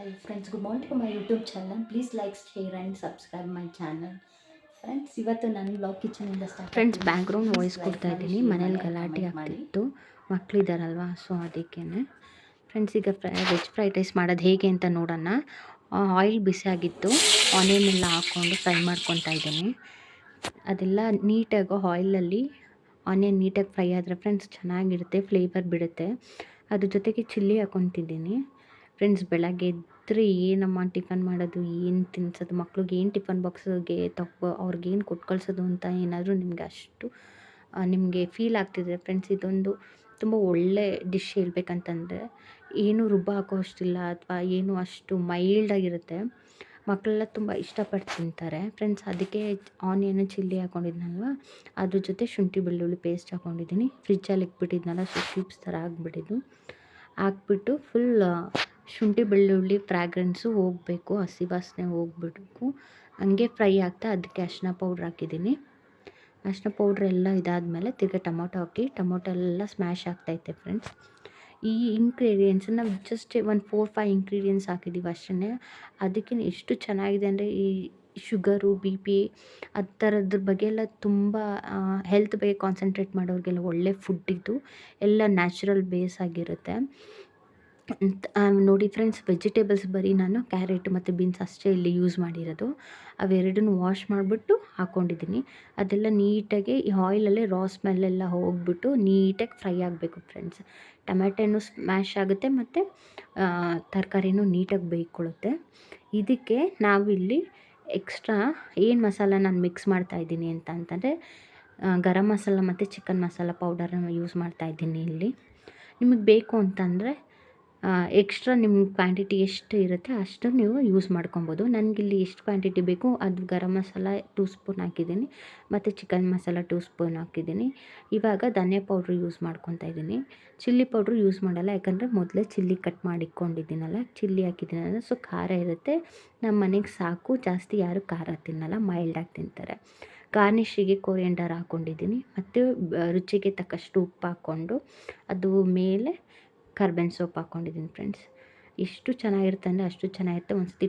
Hello friends good morning my YouTube channel please like share and subscribe my channel. Friends ಇವತ್ತು ನಾನು blog ಕಿಚನಿಂದ start friends background voice ಕೊಡ್ತಾ ಇದ್ದೀನಿ. ಮನೇಲಿ ಗಲಾಟೆ ಆಗ್ತಿತ್ತು. ಮಕ್ಕಳಿದ್ದಾರಲ್ವ ಸೊ ಅದಕ್ಕೇ ಫ್ರೆಂಡ್ಸ್ ಈಗ ಫ್ರೈ ವೆಜ್ ಫ್ರೈಡ್ ರೈಸ್ ಮಾಡೋದು ಹೇಗೆ ಅಂತ ನೋಡೋಣ. ಆಯಿಲ್ ಬಿಸಿ ಆಗಿತ್ತು. ಆನಿಯನ್ ಎಲ್ಲ ಹಾಕ್ಕೊಂಡು ಫ್ರೈ ಮಾಡ್ಕೊತಾ ಇದ್ದೀನಿ. ಅದೆಲ್ಲ ನೀಟಾಗಿ ಆಯಿಲಲ್ಲಿ ಆನಿಯನ್ ನೀಟಾಗಿ ಫ್ರೈ ಆದರೆ ಫ್ರೆಂಡ್ಸ್ ಚೆನ್ನಾಗಿರುತ್ತೆ ಫ್ಲೇವರ್ ಬಿಡುತ್ತೆ. ಅದ್ರ ಜೊತೆಗೆ ಚಿಲ್ಲಿ ಹಾಕೊತಿದ್ದೀನಿ. ಫ್ರೆಂಡ್ಸ್ ಬೆಳಗ್ಗೆ ಎದ್ದರೆ ಏನಮ್ಮ ಟಿಫನ್ ಮಾಡೋದು, ಏನು ತಿನ್ಸೋದು, ಮಕ್ಳಿಗೆ ಏನು ಟಿಫನ್ ಬಾಕ್ಸ್ಗೆ ತಗೋ ಅವ್ರಿಗೇನು ಕೊಟ್ಟು ಕಳಿಸೋದು ಅಂತ ಏನಾದರೂ ನಿಮಗೆ ಅಷ್ಟು ನಿಮಗೆ ಫೀಲ್ ಆಗ್ತಿದೆ. ಫ್ರೆಂಡ್ಸ್ ಇದೊಂದು ತುಂಬ ಒಳ್ಳೆ ಡಿಶ್ ಹೇಳ್ಬೇಕಂತಂದರೆ, ಏನು ರುಬ್ಬ ಹಾಕೋ ಅಷ್ಟಿಲ್ಲ ಅಥವಾ ಏನು ಅಷ್ಟು ಮೈಲ್ಡಾಗಿರುತ್ತೆ ಮಕ್ಕಳೆಲ್ಲ ತುಂಬ ಇಷ್ಟಪಟ್ಟು ತಿಂತಾರೆ. ಫ್ರೆಂಡ್ಸ್ ಅದಕ್ಕೆ ಆನಿಯನ್ ಚಿಲ್ಲಿ ಹಾಕೊಂಡಿದ್ನಲ್ವ? ಅದ್ರ ಜೊತೆ ಶುಂಠಿ ಬೆಳ್ಳುಳ್ಳಿ ಪೇಸ್ಟ್ ಹಾಕೊಂಡಿದ್ದೀನಿ. ಫ್ರಿಜ್ಜಲ್ಲಿ ಇಕ್ಬಿಟ್ಟಿದ್ನಲ್ಲ ಸೊ ಚಿಪ್ಸ್ ಥರ ಆಗಿಬಿಟ್ಟಿದ್ದು. ಹಾಕ್ಬಿಟ್ಟು ಫುಲ್ ಶುಂಠಿ ಬೆಳ್ಳುಳ್ಳಿ ಫ್ರ್ಯಾಗ್ರೆನ್ಸು ಹೋಗಬೇಕು, ಹಸಿ ವಾಸನೆ ಹೋಗ್ಬಿಡ್ಬೇಕು. ಹಂಗೆ ಫ್ರೈ ಆಗ್ತಾ ಅದಕ್ಕೆ ಅರಿಶಿನ ಪೌಡ್ರ್ ಹಾಕಿದ್ದೀನಿ. ಅರಿಶಿನ ಪೌಡ್ರ್ ಎಲ್ಲ ಇದಾದಮೇಲೆ ತಿರ್ಗಿ ಟೊಮೊಟೊ ಹಾಕಿ, ಟೊಮೊಟೊ ಎಲ್ಲ ಸ್ಮ್ಯಾಶ್ ಆಗ್ತೈತೆ ಫ್ರೆಂಡ್ಸ್ ಈ ಇಂಗ್ರೀಡಿಯೆಂಟ್ಸನ್ನ ಜಸ್ಟ್ ಒಂದು ಫೋರ್ ಫೈವ್ ಇಂಗ್ರೀಡಿಯೆಂಟ್ಸ್ ಹಾಕಿದ್ದೀವಿ ಅಷ್ಟೇ ಅದಕ್ಕಿಂತ ಎಷ್ಟು ಚೆನ್ನಾಗಿದೆ ಅಂದರೆ ಈ ಶುಗರು ಬಿ ಪಿ ಆ ಥರದ್ರ ಬಗ್ಗೆ ಎಲ್ಲ ತುಂಬ ಹೆಲ್ತ್ ಬಗ್ಗೆ ಕಾನ್ಸಂಟ್ರೇಟ್ ಮಾಡೋರಿಗೆಲ್ಲ ಒಳ್ಳೆ ಫುಡ್ ಇದು. ಎಲ್ಲ ನ್ಯಾಚುರಲ್ ಬೇಸ್ ಆಗಿರುತ್ತೆ. ನೋಡಿ ಫ್ರೆಂಡ್ಸ್ ವೆಜಿಟೇಬಲ್ಸ್ ಬರೀ ನಾನು ಕ್ಯಾರೆಟ್ ಮತ್ತು ಬೀನ್ಸ್ ಅಷ್ಟೇ ಇಲ್ಲಿ ಯೂಸ್ ಮಾಡಿರೋದು. ಅವೆರಡನ್ನೂ ವಾಶ್ ಮಾಡಿಬಿಟ್ಟು ಹಾಕ್ಕೊಂಡಿದ್ದೀನಿ ಅದೆಲ್ಲ ನೀಟಾಗಿ ಈ ಆಯಿಲಲ್ಲೇ ರಾ ಸ್ಮೆಲ್ಲೆಲ್ಲ ಹೋಗ್ಬಿಟ್ಟು ನೀಟಾಗಿ ಫ್ರೈ ಆಗಬೇಕು ಫ್ರೆಂಡ್ಸ್ ಟೊಮ್ಯಾಟೊನು ಸ್ಮ್ಯಾಶ್ ಆಗುತ್ತೆ ಮತ್ತು ತರಕಾರಿನೂ ನೀಟಾಗಿ ಬೇಯ್ಕೊಳ್ಳುತ್ತೆ. ಇದಕ್ಕೆ ನಾವಿಲ್ಲಿ ಎಕ್ಸ್ಟ್ರಾ ಏನು ಮಸಾಲ ನಾನು ಮಿಕ್ಸ್ ಮಾಡ್ತಾಯಿದ್ದೀನಿ ಅಂತ ಅಂತಂದರೆ ಗರಂ ಮಸಾಲ ಮತ್ತು ಚಿಕನ್ ಮಸಾಲ ಪೌಡರನ್ನು ಯೂಸ್ ಮಾಡ್ತಾಯಿದ್ದೀನಿ ಇಲ್ಲಿ. ನಿಮಗೆ ಬೇಕು ಅಂತಂದರೆ ಎಕ್ಸ್ಟ್ರಾ ನಿಮ್ಮ ಕ್ವಾಂಟಿಟಿ ಎಷ್ಟು ಇರುತ್ತೆ ಅಷ್ಟು ನೀವು ಯೂಸ್ ಮಾಡ್ಕೊಬೋದು. ನನಗಿಲ್ಲಿ ಎಷ್ಟು ಕ್ವಾಂಟಿಟಿ ಬೇಕು ಅದು ಗರಂ ಮಸಾಲ ಟೂ ಸ್ಪೂನ್ ಹಾಕಿದ್ದೀನಿ, ಮತ್ತು ಚಿಕನ್ ಮಸಾಲ ಟೂ ಸ್ಪೂನ್ ಹಾಕಿದ್ದೀನಿ. ಇವಾಗ ಧನಿಯಾ ಪೌಡ್ರ್ ಯೂಸ್ ಮಾಡ್ಕೊತಾ ಇದ್ದೀನಿ. ಚಿಲ್ಲಿ ಪೌಡ್ರ್ ಯೂಸ್ ಮಾಡಲ್ಲ, ಯಾಕಂದರೆ ಮೊದಲೇ ಚಿಲ್ಲಿ ಕಟ್ ಮಾಡಿ ಇಟ್ಕೊಂಡಿದ್ದೀನಲ್ಲ ಚಿಲ್ಲಿ ಹಾಕಿದ್ದೀನಲ್ಲ ಸೊ ಖಾರ ಇರುತ್ತೆ. ನಮ್ಮ ಮನೆಗೆ ಸಾಕು, ಜಾಸ್ತಿ ಯಾರು ಖಾರ ತಿನ್ನಲ್ಲ ಮೈಲ್ಡಾಗಿ ತಿಂತಾರೆ. ಗಾರ್ನಿಷಿಗೆ ಕೊರಿಯಂಡರ್ ಹಾಕ್ಕೊಂಡಿದ್ದೀನಿ ಮತ್ತು ರುಚಿಗೆ ತಕ್ಕಷ್ಟು ಉಪ್ಪು ಹಾಕ್ಕೊಂಡು, ಅದು ಮೇಲೆ ಕರ್ಬೇವಿನ ಸೊಪ್ಪು ಹಾಕ್ಕೊಂಡಿದ್ದೀನಿ ಫ್ರೆಂಡ್ಸ್ ಎಷ್ಟು ಚೆನ್ನಾಗಿರುತ್ತೆ ಅಂದರೆ ಅಷ್ಟು ಚೆನ್ನಾಗಿರುತ್ತೆ. ಒಂದು ಸತಿ